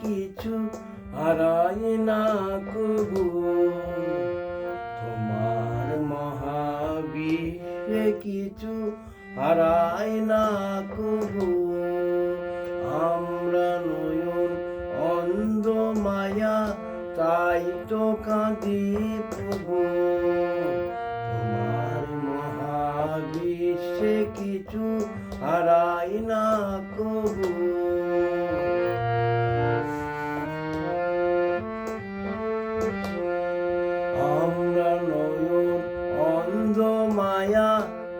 কিছু হারাই না কবু। তোমার মহাবীরে কিছু হারাই না কবু। আমরা নয়ন অন্ধ মায়া, তাই তো কাঁদি প্রভু। তোমার মহাবিশ্বে কিছু হারাই না কবু।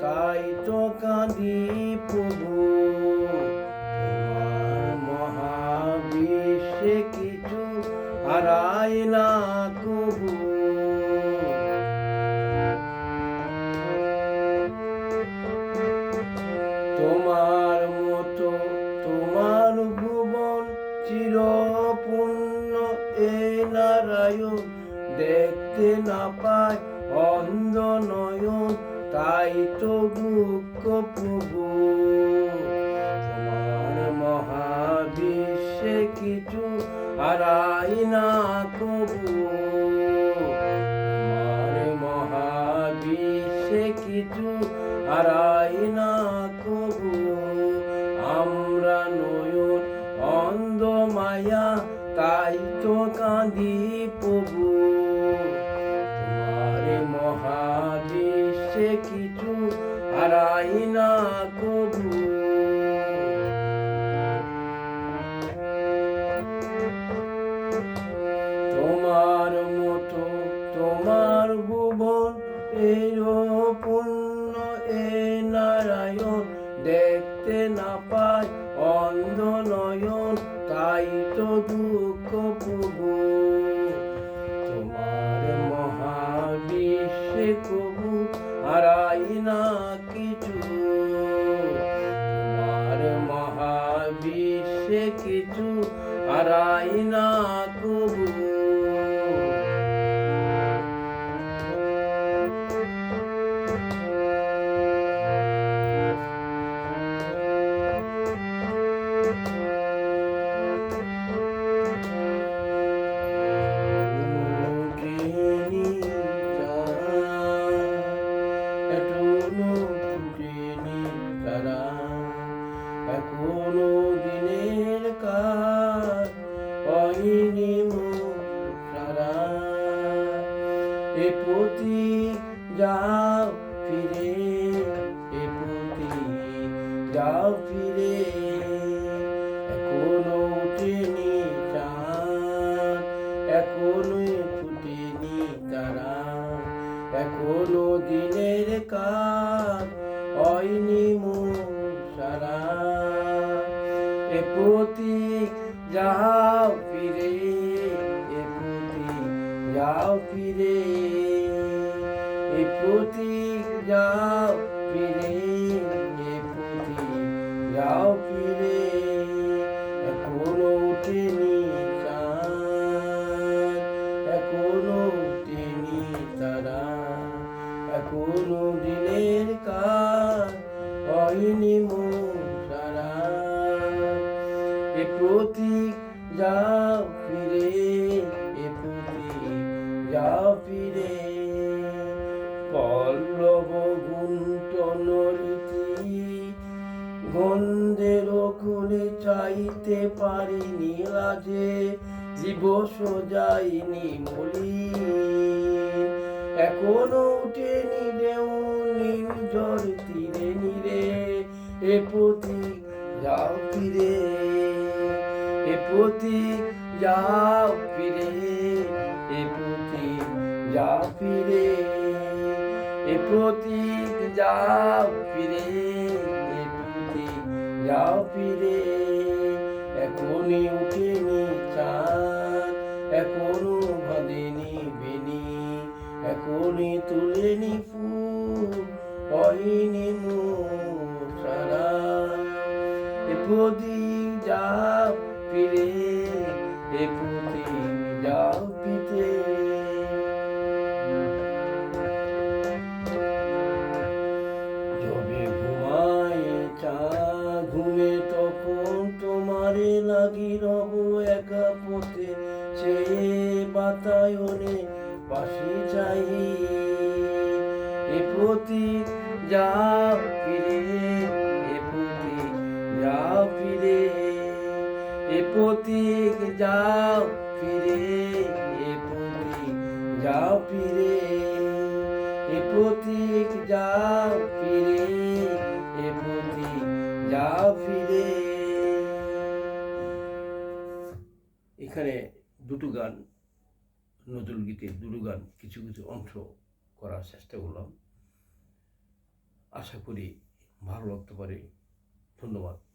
তাই তো কাঁদি প্রভু মহাবিশ্বে কিছু হারাই না কবু। তোমার মতো তোমার ভুবন চিরপূর্ণ দেখতে না পায় অন্ধ নয়ন তাই তো দুঃখ প্রভু, তোমার মহাবিশ্বে কিছু হারাই না কবু তোমার মহাবিশ্বে কিছু হারাই না কবু আমরা নয়ন অন্ধ মায়া, তাই তো কাঁদি দেখতে না পায় অন্ধ নয়ন তাই তো দুঃখ প্রভু তোমার মহাবিশ্বে প্রভু হারাই না ট্রেনি তারা এখনও দিনের কাজ হয়নি তারা। এ প্রতি যাও ফিরে, এ প্রতি যাও ফিরে। এ প্রতি যাও ফিরে, এ প্রতি যাও ফিরে, এ প্রতি যাও ফিরে, এ প্রতি যাও ফিরে, এখনও উঠেনি এখনও উঠেনি তারা এখনও দিনের কাজ হয়নি সারা প্রতীক যাও ফিরে, এ প্রতীক যাও ফিরে। পল্লব গুণ্টন গন্ধের খুলে চাইতে পারিনি লাজে দিবস যাইনি মলি এখনও উঠেনি এ প্রতীক যাও ফিরে এ প্রতীক যাও ফিরে এ প্রতীক যাও ফিরে এ প্রতীক যাও ফিরে এখনই উঠেনি চাঁদ এখনও বাঁধেনি বেনি এখনই তুলেনি ফুল, হয়নি সারা। এ প্রতীক যাও ফিরে এ প্রতি যাও পিতে যবে ঘুমায় চা, ঘুমে তখন তোমারে লাগি রব একা পথে। সে বাতায়নে পাশে চাই। এ প্রতি যা ফিরে। পথিক যাও ফিরে, এ পথিক যাও ফিরে, এ পথিক যাও ফিরে, এ পথিক যাও ফিরে। এখানে দুটো গান নজরুল গীতের দুটো গান, কিছু কিছু অংশ করার চেষ্টা করলাম। আশা করি ভালো লাগতে পারে। ধন্যবাদ।